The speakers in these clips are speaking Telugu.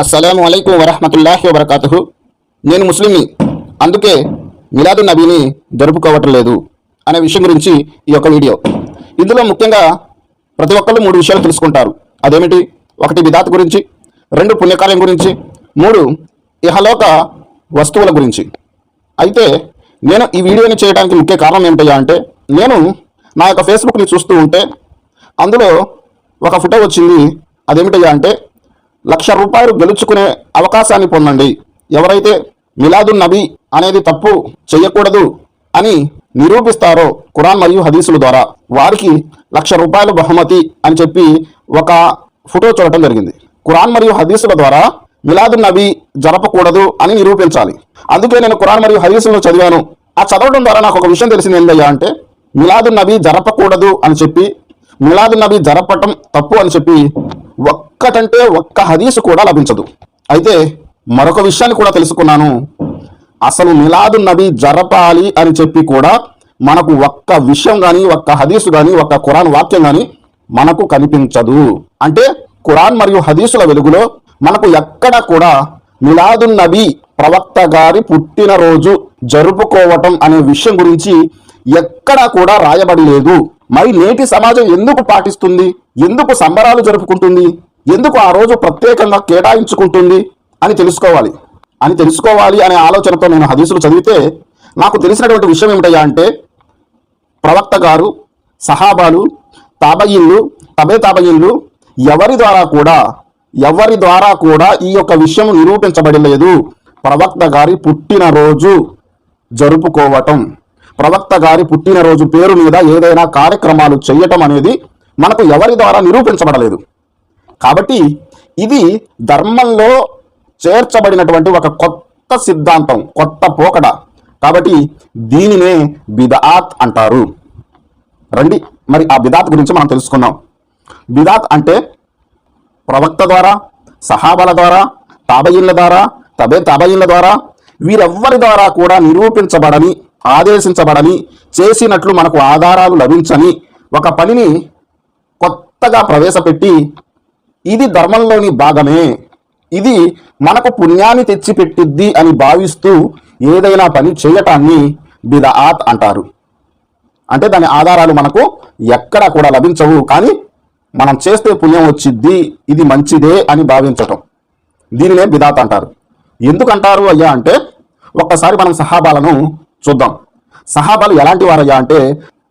అస్సలం అయికం వరహమతుల్లాహి వబర్కాతుహు. నేను ముస్లింని అందుకే మిలాదు నబీని జరుపుకోవటం లేదు అనే విషయం గురించి ఈ యొక్క వీడియో. ఇందులో ముఖ్యంగా ప్రతి ఒక్కళ్ళు మూడు విషయాలు తెలుసుకుంటారు. అదేమిటి? ఒకటి విధాత గురించి రెండు పుణ్యకార్యం గురించి మూడు ఇహలోక వస్తువుల గురించి. అయితే నేను ఈ వీడియోని చేయడానికి ముఖ్య కారణం ఏమిటయ్యా అంటే నేను నా యొక్క ఫేస్బుక్ని చూస్తూ ఉంటే అందులో ఒక ఫోటో వచ్చింది. అదేమిటయ్యా అంటే లక్ష రూపాయలు గెలుచుకునే అవకాశాన్ని పొందండి. ఎవరైతే మిలాదున్ నబీ అనేది తప్పు చేయకూడదు అని నిరూపిస్తారో ఖురాన్ మరియు హదీసుల ద్వారా వారికి లక్ష రూపాయలు బహుమతి అని చెప్పి ఒక ఫోటో చూడటం జరిగింది. ఖురాన్ మరియు హదీసుల ద్వారా మిలాదు నబీ జరపకూడదు అని నిరూపించాలి. అందుకే నేను ఖురాన్ మరియు హదీసులను చదివాను. ఆ చదవడం ద్వారా నాకు ఒక విషయం తెలిసింది ఏందయ్యా అంటే మిలాదు నబీ జరపకూడదు అని చెప్పి మిలాదు నబీ జరపటం తప్పు అని చెప్పి ఒక్కటంటే ఒక్క హదీసు కూడా లభించదు. అయితే మరొక విషయాన్ని కూడా తెలుసుకున్నాను. అసలు మిలాదు నబీ జరపాలి అని చెప్పి కూడా మనకు ఒక్క విషయం కానీ ఒక్క హదీసు కానీ ఒక్క ఖురాన్ వాక్యం కానీ మనకు కనిపించదు. అంటే ఖురాన్ మరియు హదీసుల వెలుగులో మనకు ఎక్కడ కూడా మిలాదు నబీ ప్రవక్త గారి పుట్టినరోజు జరుపుకోవటం అనే విషయం గురించి ఎక్కడా కూడా రాయబడి లేదు మరి నేటి సమాజం ఎందుకు పాటిస్తుంది? ఎందుకు సంబరాలు జరుపుకుంటుంది? ఎందుకు ఆ రోజు ప్రత్యేకంగా కేటాయించుకుంటుంది? అని తెలుసుకోవాలి. అని తెలుసుకోవాలి అనే ఆలోచనతో నేను హదీసులు చదివితే నాకు తెలిసినటువంటి విషయం ఏమిటయ్యా అంటే ప్రవక్త గారు సహాబాలు తాబయిన్లు తబే తాబయిన్లు ఎవరి ద్వారా కూడా ఎవరి ద్వారా కూడా ఈ యొక్క విషయం నిరూపించబడలేదు. ప్రవక్త గారి పుట్టినరోజు జరుపుకోవటం. ప్రవక్త గారి పుట్టినరోజు పేరు మీద ఏదైనా కార్యక్రమాలు చేయటం అనేది మనకు ఎవరి ద్వారా నిరూపించబడలేదు. కాబట్టి ఇది ధర్మంలో చేర్చబడినటువంటి ఒక కొత్త సిద్ధాంతం కొత్త పోకడ. కాబట్టి దీనినే బిదాత్ అంటారు. రండి మరి ఆ బిదాత్ గురించి మనం తెలుసుకుందాం. బిదాత్ అంటే ప్రవక్త ద్వారా సహాబల ద్వారా తాబయిన్ల ద్వారా తబే తాబయిన్ల ద్వారా వీరెవ్వరి ద్వారా కూడా నిరూపించబడని ఆదేశించబడని చేసినట్లు మనకు ఆధారాలు లభించని ఒక పనిని కొత్తగా ప్రవేశపెట్టి ఇది ధర్మంలోని భాగమే. ఇది మనకు పుణ్యాన్ని తెచ్చిపెట్టిద్ది అని భావిస్తూ ఏదైనా పని చేయటాన్ని బిదఆత్ అంటారు. అంటే దాని ఆధారాలు మనకు ఎక్కడ కూడా లభించవు. కానీ మనం చేస్తే పుణ్యం వచ్చిద్ది ఇది మంచిదే అని భావించటం. దీనినే బిదాత్ అంటారు. ఎందుకంటారు అయ్యా అంటే ఒక్కసారి మనం సహాబాలను చూద్దాం. సహాబాలు ఎలాంటి వారయ్యా అంటే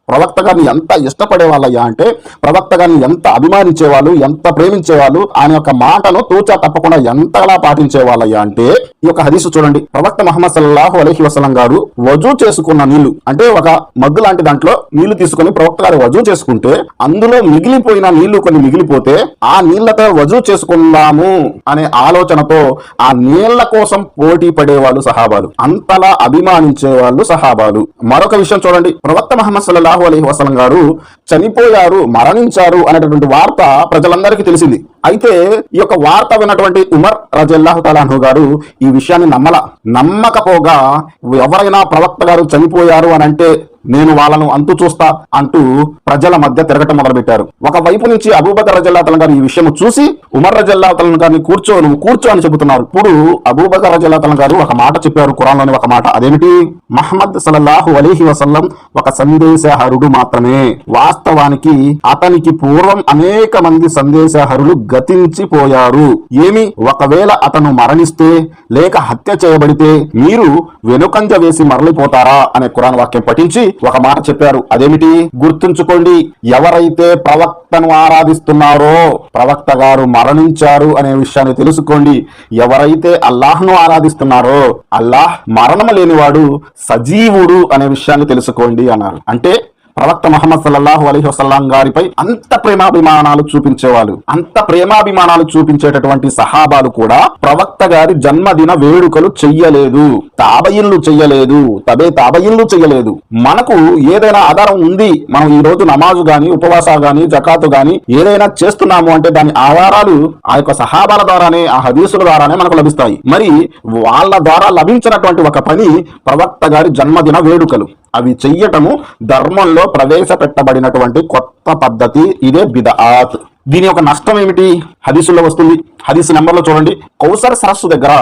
ప్రవక్త గారిని ఎంత ఇష్టపడే వాళ్ళయ్యా అంటే ప్రవక్త గారిని ఎంత అభిమానించేవాళ్ళు ఎంత ప్రేమించేవాళ్ళు ఆయన యొక్క మాటను తూచా తప్పకుండా ఎంతలా పాటించే వాళ్ళయ్యా అంటే ఈ యొక్క హదీసు చూడండి. ప్రవక్త మహమ్మద్ సల్లాహు అలహి వసలం గారు వజూ చేసుకున్న నీళ్ళు అంటే ఒక మగ్గు లాంటి దాంట్లో నీళ్ళు తీసుకొని ప్రవక్త గారు వజూ చేసుకుంటే అందులో మిగిలిపోయిన నీళ్ళు కొన్ని మిగిలిపోతే ఆ నీళ్ళతో వజూ చేసుకుందాము అనే ఆలోచనతో ఆ నీళ్ళ కోసం పోటీ పడేవాళ్ళు సహాబాలు. అంతలా అభిమానించే వాళ్ళు సహాబాలు. మరొక విషయం చూడండి. ప్రవక్త మహమ్మద్ సల్లాహ్ అలైహి వసలం గారు చనిపోయారు మరణించారు అనేటటువంటి వార్త ప్రజలందరికీ తెలిసింది. అయితే ఈ యొక్క వార్త విన్నటువంటి ఉమర్ రజల్లాహు తలాహు గారు ఈ విషయాన్ని నమ్మల. నమ్మకపోగా ఎవరైనా ప్రవక్త గారు చనిపోయారు అని అంటే నేను వాళ్ళను అంతు చూస్తా అంటూ ప్రజల మధ్య తిరగటం మొదలుపెట్టారు. ఒక వైపు నుంచి అబూబకర్ రజల్లాతలం గారు ఈ విషయం చూసి ఉమర్ రజల్లాతలం గారిని కూర్చో నువ్వు కూర్చో అని చెబుతున్నారు. ఇప్పుడు అబూబకర్ రజల్లాతలం గారు ఒక మాట చెప్పారు ఖురాన్లోని ఒక మాట. అదేమిటి? మహమ్మద్ సలల్లాహు అలీహి వసల్లం ఒక సందేశహరుడు మాత్రమే. వాస్తవానికి అతనికి పూర్వం అనేక మంది సందేశహరులు గతించిపోయారు. ఏమి? ఒకవేళ అతను మరణిస్తే లేక హత్య చేయబడితే మీరు వెనుకంజ వేసి మరలిపోతారా? అనే ఖురాన్ వాక్యం పఠించి ఒక మాట చెప్పారు. అదేమిటి? గుర్తుంచుకోండి ఎవరైతే ప్రవక్తను ఆరాధిస్తున్నారో ప్రవక్త గారు మరణించారు అనే విషయాన్ని తెలుసుకోండి. ఎవరైతే అల్లాహ్ను ఆరాధిస్తున్నారో అల్లాహ్ మరణం లేనివాడు సజీవుడు అనే విషయాన్ని తెలుసుకోండి అన్నారు. అంటే ప్రవక్త మహమ్మద్ సల్లల్లాహు అలైహి వసల్లాం గారిపై అంత ప్రేమాభిమానాలు చూపించేవాళ్ళు. అంత ప్రేమాభిమానాలు చూపించేటటువంటి సహాబాలు కూడా ప్రవక్త గారి జన్మదిన వేడుకలు చెయ్యలేదు. తాబయిన్లు చెయ్యలేదు. తబే తాబయిన్లు చెయ్యలేదు. మనకు ఏదైనా ఆధారం ఉంది మనం ఈ రోజు నమాజు గాని ఉపవాసాలు గాని జకాతు గాని ఏదైనా చేస్తున్నాము అంటే దాని ఆధారాలు ఆ యొక్క సహాబాల ద్వారానే ఆ హదీసుల ద్వారానే మనకు లభిస్తాయి. మరి వాళ్ళ ద్వారా లభించినటువంటి ఒక పని ప్రవక్త గారి జన్మదిన వేడుకలు. అవి చెయ్యటము ధర్మంలో ప్రవేశపెట్టబడినటువంటి కొత్త పద్ధతి ఇదే బిదఆత్ దీని యొక్క నష్టం ఏమిటి? హదీసుల్లో వస్తుంది. హదీసు నెంబర్లో చూడండి. కౌసర్ సరస్సు దగ్గర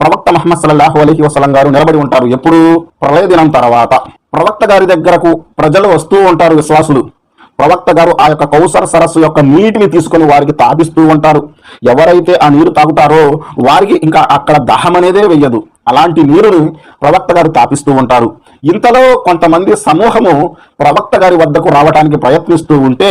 ప్రవక్త మహమ్మద్ సల్లాహు అలహి వసలం గారు నిలబడి ఉంటారు. ఎప్పుడు? ప్రళయ దినం తర్వాత. ప్రవక్త గారి దగ్గరకు ప్రజలు వస్తూ ఉంటారు విశ్వాసులు. ప్రవక్త గారు ఆ యొక్క కౌసర సరస్సు యొక్క నీటిని తీసుకొని వారికి తాపిస్తూ ఉంటారు. ఎవరైతే ఆ నీరు తాగుతారో వారికి ఇంకా అక్కడ దహం అనేదే వెయ్యదు. అలాంటి నీరుని ప్రవక్త గారు తాపిస్తూ ఉంటారు. ఇంతలో కొంతమంది సమూహము ప్రవక్త గారి వద్దకు రావడానికి ప్రయత్నిస్తూ ఉంటే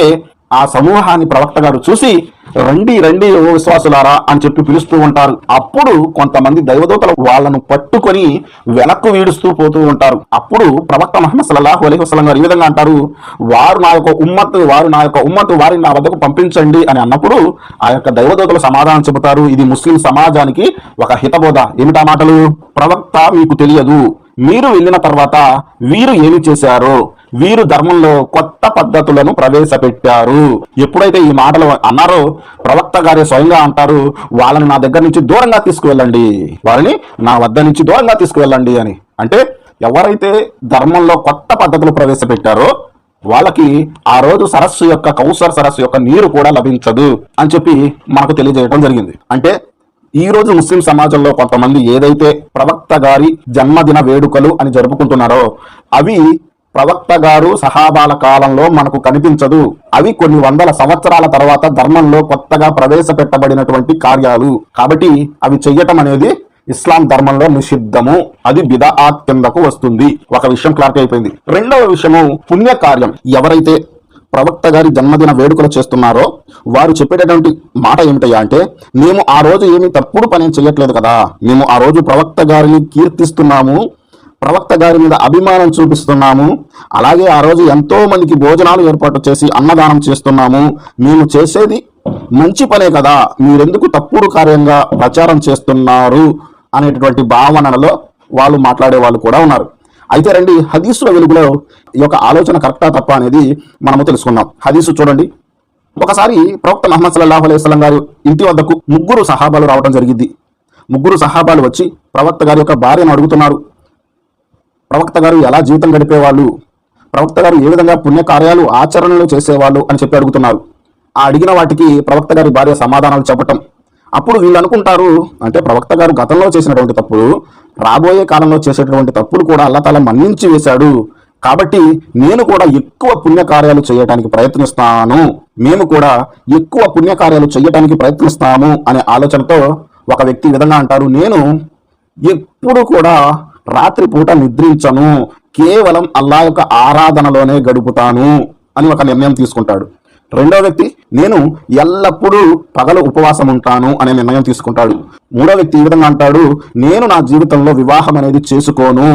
ఆ సమూహాన్ని ప్రవక్త గారు చూసి రండి రండి ఓ విశ్వాసులారా అని చెప్పి పిలుస్తూ ఉంటారు. అప్పుడు కొంతమంది దైవదూతలు వాళ్ళను పట్టుకొని వెనక్కు వీడుస్తూ పోతూ ఉంటారు. అప్పుడు ప్రవక్త మహమ్మద్ సల్లాహు అలైహి వసలం గారు ఈ విధంగా అంటారు వారు నా యొక్క ఉమ్మత్తు వారు నా యొక్క ఉమ్మత్ వారిని నా వద్దకు పంపించండి అని అన్నప్పుడు ఆ యొక్క దైవదూతలు సమాధానం చెబుతారు. ఇది ముస్లిం సమాజానికి ఒక హితబోధ. ఏమిటా మాటలు? ప్రవక్త మీకు తెలియదు. మీరు వెళ్ళిన తర్వాత వీరు ఏమి చేశారో? వీరు ధర్మంలో కొత్త పద్ధతులను ప్రవేశపెట్టారు. ఎప్పుడైతే ఈ మాటలు అన్నారో ప్రవక్త గారే స్వయంగా అంటారు వాళ్ళని నా దగ్గర నుంచి దూరంగా తీసుకువెళ్ళండి. వారిని నా వద్ద నుంచి దూరంగా తీసుకువెళ్ళండి అని. అంటే ఎవరైతే ధర్మంలో కొత్త పద్ధతులు ప్రవేశపెట్టారో వాళ్ళకి ఆ రోజు సరస్సు యొక్క కౌసర్ సరస్సు యొక్క నీరు కూడా లభించదు అని చెప్పి మనకు తెలియజేయడం జరిగింది. అంటే ఈ రోజు ముస్లిం సమాజంలో కొంతమంది ఏదైతే ప్రవక్త గారి జన్మదిన వేడుకలు అని జరుపుకుంటున్నారో అవి ప్రవక్త గారు సహాబాల కాలంలో మనకు కనిపించదు. అవి కొన్ని వందల సంవత్సరాల తర్వాత ధర్మంలో కొత్తగా ప్రవేశపెట్టబడినటువంటి కార్యాలు. కాబట్టి అవి చెయ్యటం అనేది ఇస్లాం ధర్మంలో నిషిద్ధము. అది బిదఆత్ కిందకు వస్తుంది. ఒక విషయం క్లారిటీ అయిపోయింది. రెండవ విషయము పుణ్య కార్యం ఎవరైతే ప్రవక్త గారి జన్మదిన వేడుకలు చేస్తున్నారో వారు చెప్పేటటువంటి మాట ఏమిటయ్యా అంటే మేము ఆ రోజు ఏమి తప్పుడు పని చేయట్లేదు కదా. మేము ఆ రోజు ప్రవక్త గారిని కీర్తిస్తున్నాము ప్రవక్త గారి మీద అభిమానం చూపిస్తున్నాము అలాగే ఆ రోజు ఎంతో మందికి భోజనాలు ఏర్పాటు చేసి అన్నదానం చేస్తున్నాము. మేము చేసేది మంచి పనే కదా. మీరెందుకు తప్పుడు కార్యంగా ప్రచారం చేస్తున్నారు? అనేటటువంటి భావనలో వాళ్ళు మాట్లాడే వాళ్ళు కూడా ఉన్నారు. అయితే రండి హదీసుల వెలుగులో ఈ యొక్క ఆలోచన కరెక్టా తప్ప అనేది మనము తెలుసుకున్నాం. హదీసు చూడండి. ఒకసారి ప్రవక్త మహమ్మద్ సల్లాహు అలైహి వసల్లం గారు ఇంటి వద్దకు ముగ్గురు సహాబాలు రావడం జరిగింది. ముగ్గురు సహాబాలు వచ్చి ప్రవక్త గారి యొక్క భార్యను అడుగుతున్నారు. ప్రవక్త గారు ఎలా జీవితం గడిపేవాళ్ళు? ప్రవక్త గారు ఏ విధంగా పుణ్యకార్యాలు ఆచరణలు చేసేవాళ్ళు అని చెప్పి అడుగుతున్నారు. ఆ అడిగిన వాటికి ప్రవక్త గారి భార్య సమాధానాలు చెప్పటం. అప్పుడు వీళ్ళు అనుకుంటారు అంటే ప్రవక్త గారు గతంలో చేసినటువంటి తప్పులు రాబోయే కాలంలో చేసేటటువంటి తప్పులు కూడా అల్లతల మన్నించి వేశాడు. కాబట్టి నేను కూడా ఎక్కువ పుణ్యకార్యాలు చేయటానికి ప్రయత్నిస్తాను. మేము కూడా ఎక్కువ పుణ్యకార్యాలు చేయటానికి ప్రయత్నిస్తాము అనే ఆలోచనతో ఒక వ్యక్తి విధంగా అంటారు నేను ఎప్పుడు కూడా రాత్రిపూట నిద్రించను. కేవలం అల్లా యొక్క ఆరాధనలోనే గడుపుతాను అని ఒక నిర్ణయం తీసుకుంటాడు. రెండో వ్యక్తి నేను ఎల్లప్పుడూ పగలు ఉపవాసం ఉంటాను అనే నిర్ణయం తీసుకుంటాడు. మూడో వ్యక్తి ఈ విధంగా అంటాడు నేను నా జీవితంలో వివాహం అనేది చేసుకోను.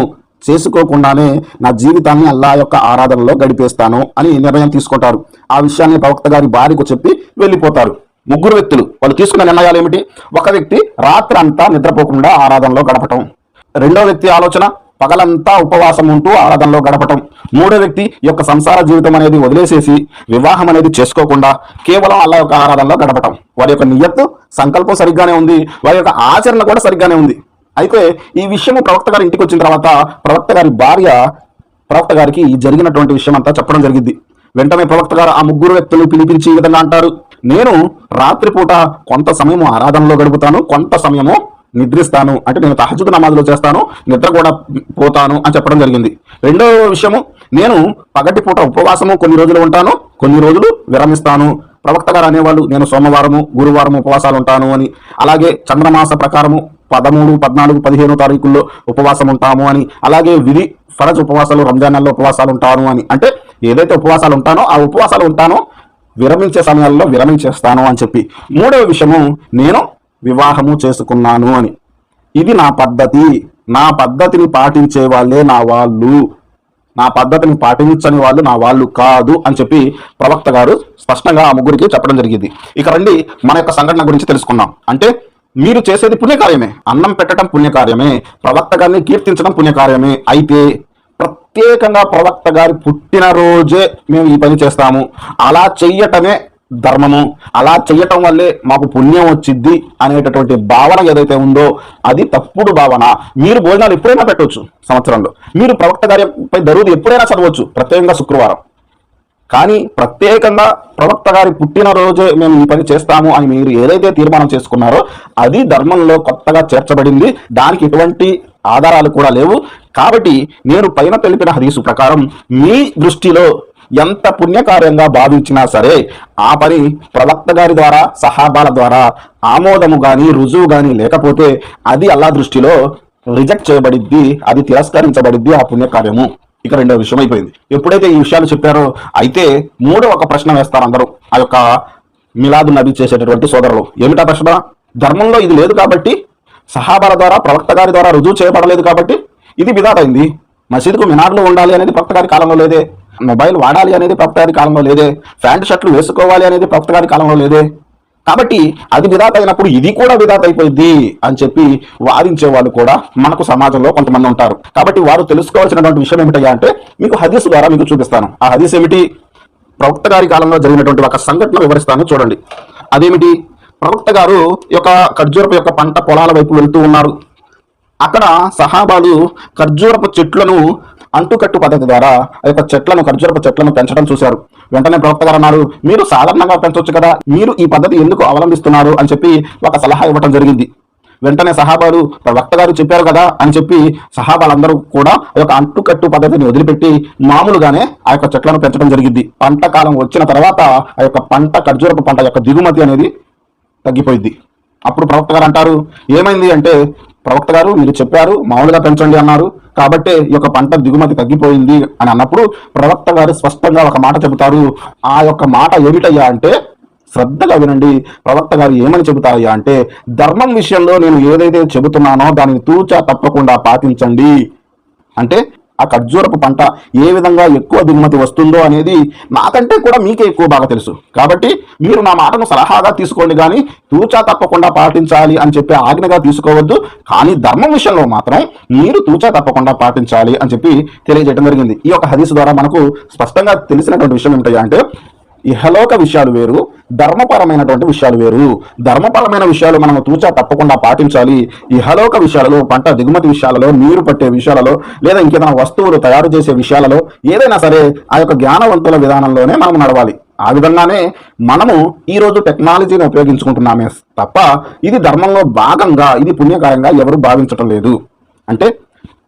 చేసుకోకుండానే నా జీవితాన్ని అల్లా యొక్క ఆరాధనలో గడిపేస్తాను అని నిర్ణయం తీసుకుంటారు. ఆ విషయాన్ని ప్రవక్త గారి భార్యకు చెప్పి వెళ్ళిపోతారు. ముగ్గురు వ్యక్తులు వాళ్ళు తీసుకున్న నిర్ణయాలు ఏమిటి? ఒక వ్యక్తి రాత్రి అంతా నిద్రపోకుండా ఆరాధనలో గడపటం. రెండో వ్యక్తి ఆలోచన పగలంతా ఉపవాసం ఉంటూ ఆరాధనలో గడపటం. మూడో వ్యక్తి యొక్క సంసార జీవితం అనేది వదిలేసేసి వివాహం అనేది చేసుకోకుండా కేవలం అల్లా యొక్క ఆరాధనలో గడపటం. వారి యొక్క నియత్తు సంకల్పం సరిగ్గానే ఉంది. వారి యొక్క ఆచరణ కూడా సరిగ్గానే ఉంది. అయితే ఈ విషయము ప్రవక్త గారి ఇంటికి వచ్చిన తర్వాత ప్రవక్త గారి భార్య ప్రవక్త గారికి జరిగినటువంటి విషయం అంతా చెప్పడం జరిగింది. వెంటనే ప్రవక్త గారు ఆ ముగ్గురు వ్యక్తులు పిలిపించి ఈ విధంగా అంటారు. నేను రాత్రిపూట కొంత సమయము ఆరాధనలో గడుపుతాను కొంత సమయము నిద్రిస్తాను. అంటే నేను తహజుద్ నమాజ్లో చేస్తాను నిద్ర కూడా పోతాను అని చెప్పడం జరిగింది. రెండవ విషయము నేను పగటి పూట ఉపవాసము కొన్ని రోజులు ఉంటాను కొన్ని రోజులు విరమిస్తాను. ప్రవక్త గారు అనేవాళ్ళు నేను సోమవారము గురువారం ఉపవాసాలు ఉంటాను అని. అలాగే చంద్రమాస ప్రకారము పదమూడు పద్నాలుగు పదిహేను తారీఖుల్లో ఉపవాసం ఉంటాము అని. అలాగే విధి ఫరజ్ ఉపవాసాలు రంజాన్ నెలలో ఉపవాసాలు ఉంటాను అని. అంటే ఏదైతే ఉపవాసాలు ఉంటానో ఆ ఉపవాసాలు ఉంటానో విరమించే సమయాల్లో విరమించేస్తాను అని చెప్పి. మూడవ విషయము నేను వివాహము చేసుకున్నాను అని. ఇది నా పద్ధతి. నా పద్ధతిని పాటించే వాళ్ళే నా వాళ్ళు. నా పద్ధతిని పాటించని వాళ్ళు నా వాళ్ళు కాదు అని చెప్పి ప్రవక్త గారు స్పష్టంగా ఆ ముగ్గురికి చెప్పడం జరిగింది. ఇక రండి మన యొక్క సంఘటన గురించి తెలుసుకుందాం. అంటే మీరు చేసేది పుణ్యకార్యమే. అన్నం పెట్టడం పుణ్యకార్యమే. ప్రవక్త గారిని కీర్తించడం పుణ్యకార్యమే. అయితే ప్రత్యేకంగా ప్రవక్త గారి పుట్టినరోజే మేము ఈ పని చేస్తాము. అలా చెయ్యటమే ధర్మము. అలా చెయ్యటం వల్లే మాకు పుణ్యం వచ్చిద్ది అనేటటువంటి భావన ఏదైతే ఉందో అది తప్పుడు భావన. మీరు భోజనాలు ఎప్పుడైనా పెట్టవచ్చు సంవత్సరంలో. మీరు ప్రవక్త గారిపై దరువులు ఎప్పుడైనా చదవచ్చు ప్రత్యేకంగా శుక్రవారం. కానీ ప్రత్యేకంగా ప్రవక్త గారి పుట్టినరోజే మేము ఈ పని చేస్తాము అని మీరు ఏదైతే తీర్మానం చేసుకున్నారో అది ధర్మంలో కొత్తగా చేర్చబడింది. దానికి ఎటువంటి ఆధారాలు కూడా లేవు. కాబట్టి నేను పైన తెలిపిన హదీసు ప్రకారం మీ దృష్టిలో ఎంత పుణ్యకార్యంగా భావించినా సరే ఆ పని ప్రవక్త గారి ద్వారా సహాబాల ద్వారా ఆమోదము గాని రుజువు గాని లేకపోతే అది అల్లా దృష్టిలో రిజెక్ట్ చేయబడిద్ది అది తిరస్కరించబడిద్ది ఆ పుణ్యకార్యము. ఇక రెండో విషయం అయిపోయింది. ఎప్పుడైతే ఈ విషయాలు చెప్పారో అయితే మూడో ఒక ప్రశ్న వేస్తారు అందరూ. ఆ యొక్క మిలాదు నబీ చేసేటటువంటి సోదరులు. ఏమిటా ప్రశ్న? ధర్మంలో ఇది లేదు కాబట్టి సహాబాల ద్వారా ప్రవక్త గారి ద్వారా రుజువు చేయబడలేదు కాబట్టి ఇది బిదాత్ మసీదుకు మినార్లు ఉండాలి అనేది ప్రవక్త గారి కాలంలో లేదే. మొబైల్ వాడాలి అనేది ప్రవక్త గారి కాలంలో లేదే ప్యాంటు షర్ట్లు వేసుకోవాలి అనేది ప్రవక్త గారి కాలంలో లేదే. కాబట్టి అది విధాత అయినప్పుడు ఇది కూడా విధాత అయిపోయింది అని చెప్పి వాదించే వాళ్ళు కూడా మనకు సమాజంలో కొంతమంది ఉంటారు. కాబట్టి వారు తెలుసుకోవాల్సినటువంటి విషయం ఏమిటయ్యా అంటే మీకు హదీస్ ద్వారా మీకు చూపిస్తాను. ఆ హదీస్ ఏమిటి? ప్రవక్త గారి కాలంలో జరిగినటువంటి ఒక సంఘటన వివరిస్తాను చూడండి. అదేమిటి? ప్రవక్త గారు యొక్క ఖర్జూరపు యొక్క పంట పొలాల వైపు వెళ్తూ ఉన్నారు. అక్కడ సహాబాలు ఖర్జూరపు చెట్లను అంటుకట్టు పద్ధతి ద్వారా ఆ యొక్క చెట్లను ఖర్జూరపు చెట్లను పెంచడం చూశారు. వెంటనే ప్రవక్త గారు అన్నారు మీరు సాధారణంగా పెంచవచ్చు కదా మీరు ఈ పద్ధతి ఎందుకు అవలంబిస్తున్నారు? అని చెప్పి ఒక సలహా ఇవ్వడం జరిగింది. వెంటనే సహాబాలు ప్రవక్త గారు చెప్పారు కదా అని చెప్పి సహాబాలందరూ కూడా ఆ యొక్క అంటుకట్టు పద్ధతిని వదిలిపెట్టి మామూలుగానే ఆ యొక్క చెట్లను పెంచడం జరిగింది. పంట కాలం వచ్చిన తర్వాత ఆ యొక్క పంట ఖర్జూరపు పంట యొక్క దిగుమతి అనేది తగ్గిపోయింది. అప్పుడు ప్రవక్త గారు అంటారు ఏమైంది అంటే ప్రవక్త గారు మీరు చెప్పారు మామూలుగా పెంచండి అన్నారు. కాబట్టే ఈ యొక్క పంట దిగుమతి తగ్గిపోయింది అని అన్నప్పుడు ప్రవక్త గారు స్పష్టంగా ఒక మాట చెబుతారు. ఆ యొక్క మాట ఏమిటయ్యా అంటే శ్రద్ధగా వినండి. ప్రవక్త గారు ఏమని చెబుతారయ్యా అంటే ధర్మం విషయంలో నేను ఏదైతే చెబుతున్నానో దానిని తూచా తప్పకుండా పాటించండి. అంటే ఆ ఖర్జూరపు పంట ఏ విధంగా ఎక్కువ దిగుమతి వస్తుందో అనేది నాకంటే కూడా మీకే ఎక్కువ బాగా తెలుసు. కాబట్టి మీరు నా మాటను సలహాగా తీసుకోండి కానీ తూచా తప్పకుండా పాటించాలి అని చెప్పి ఆజ్ఞగా తీసుకోవద్దు. కానీ ధర్మం విషయంలో మాత్రం మీరు తూచా తప్పకుండా పాటించాలి అని చెప్పి తెలియజేయడం జరిగింది. ఈ యొక్క హదీసు ద్వారా మనకు స్పష్టంగా తెలిసినటువంటి విషయం ఏమిటంటే అంటే ఇహలోక విషయాలు వేరు ధర్మపరమైనటువంటి విషయాలు వేరు. ధర్మపరమైన విషయాలు మనం తూచా తప్పకుండా పాటించాలి. ఇహలోక విషయాలలో పంట దిగుమతి విషయాలలో నీరు పట్టే విషయాలలో లేదా ఇంకేదైనా వస్తువులు తయారు చేసే విషయాలలో ఏదైనా సరే ఆ యొక్క జ్ఞానవంతుల విధానంలోనే మనం నడవాలి. ఆ విధంగానే మనము ఈరోజు టెక్నాలజీని ఉపయోగించుకుంటున్నామే తప్ప ఇది ధర్మంలో భాగంగా ఇది పుణ్యకారంగా ఎవరు భావించటం లేదు. అంటే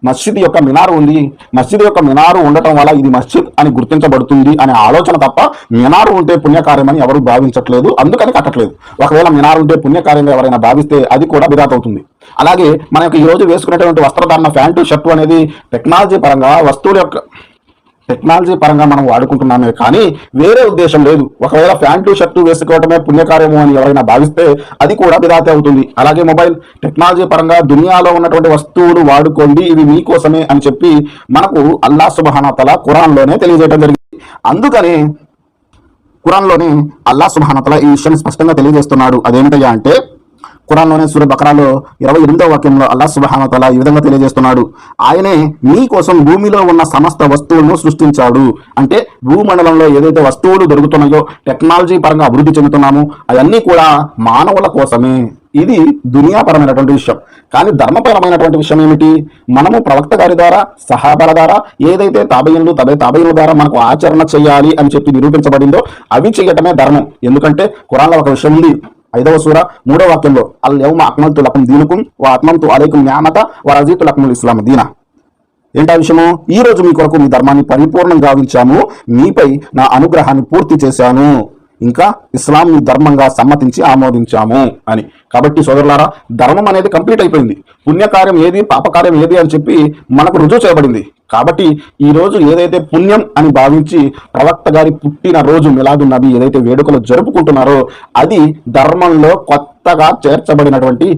మస్జిద్ యొక్క మినారు ఉంది. మస్జిద్ యొక్క మినారు ఉండటం వల్ల ఇది మస్జిద్ అని గుర్తించబడుతుంది అనే ఆలోచన తప్ప మినారు ఉంటే పుణ్యకార్యం అని ఎవరు భావించట్లేదు. అందుకని కట్టట్లేదు. ఒకవేళ మినారు ఉంటే పుణ్యకార్యంగా ఎవరైనా భావిస్తే అది కూడా విధాత అవుతుంది అలాగే మన యొక్క ఈ రోజు వేసుకునేటువంటి వస్త్రధారణ ప్యాంటు షర్టు అనేది టెక్నాలజీ పరంగా వస్తువుల యొక్క టెక్నాలజీ పరంగా మనం వాడుకుంటున్నామే కానీ వేరే ఉద్దేశం లేదు. ఒకవేళ ప్యాంటు షర్టు వేసుకోవటమే పుణ్యకార్యము అని ఎవరైనా భావిస్తే అది కూడా విధాతే అవుతుంది. అలాగే మొబైల్ టెక్నాలజీ పరంగా దునియాలో ఉన్నటువంటి వస్తువులు వాడుకోండి. ఇది మీకోసమే అని చెప్పి మనకు అల్లా సుబహానతల ఖురాన్లోనే తెలియజేయడం జరిగింది. అందుకని ఖురాన్లోనే అల్లా సుబహానతల ఈ విషయాన్ని స్పష్టంగా తెలియజేస్తున్నాడు. అదేమిటయ్యా అంటే కురాన్లోనే సూర్య బకరాలో ఇరవై ఎనిమిదవ వాక్యంలో అల్లా సుబహానతల ఈ విధంగా తెలియజేస్తున్నాడు. ఆయనే మీ కోసం భూమిలో ఉన్న సమస్త వస్తువులను సృష్టించాడు. అంటే భూమండలంలో ఏదైతే వస్తువులు దొరుకుతున్నాయో టెక్నాలజీ పరంగా అభివృద్ధి చెందుతున్నామో అవన్నీ కూడా మానవుల కోసమే. ఇది దునియాపరమైనటువంటి విషయం. కానీ ధర్మపరమైనటువంటి విషయం ఏమిటి? మనము ప్రవక్త గారి ద్వారా సహాబల ద్వారా ఏదైతే తాబయ్యలు తబే తాబయ్యల ద్వారా మనకు ఆచరణ చేయాలి అని చెప్పి నిరూపించబడిందో అవి చేయటమే ధర్మం. ఎందుకంటే కురాన్లో ఒక విషయం ఉంది. ఐదవ సూర మూడవ వాక్యంలో అల్ యౌమ అక్మల్తు లకం దీనుకుం వా అక్మంతు అలైకుం న్యామత వా రజీతు లక్ముల్ ఇస్లాం దీనా. ఏంటా విషయము? ఈ రోజు మీ కొరకు మీ ధర్మాన్ని పరిపూర్ణం గావించాము మీపై నా అనుగ్రహాన్ని పూర్తి చేశాను. ఇంకా ఇస్లాంని ధర్మంగా సమ్మతించి ఆమోదించాము అని. కాబట్టి సోదరులారా ధర్మం అనేది కంప్లీట్ అయిపోయింది. పుణ్యకార్యం ఏది పాపకార్యం ఏది అని చెప్పి మనకు రుజువు చేయబడింది. కాబట్టి ఈ రోజు ఏదైతే పుణ్యం అని భావించి ప్రవక్త గారి పుట్టిన రోజు మిలాదు నబీ ఏదైతే వేడుకలు జరుపుకుంటున్నారో అది ధర్మంలో కొత్తగా చేర్చబడినటువంటి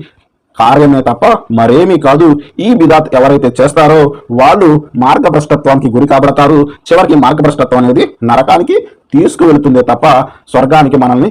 కార్యమే తప్ప మరేమీ కాదు. ఈ బిదాత్ ఎవరైతే చేస్తారో వాళ్ళు మార్గభ్రష్టత్వానికి గురి కాబడతారు. చివరికి మార్గభ్రష్టత్వం అనేది నరకానికి తీసుకువెళ్తుందే తప్ప స్వర్గానికి మనల్ని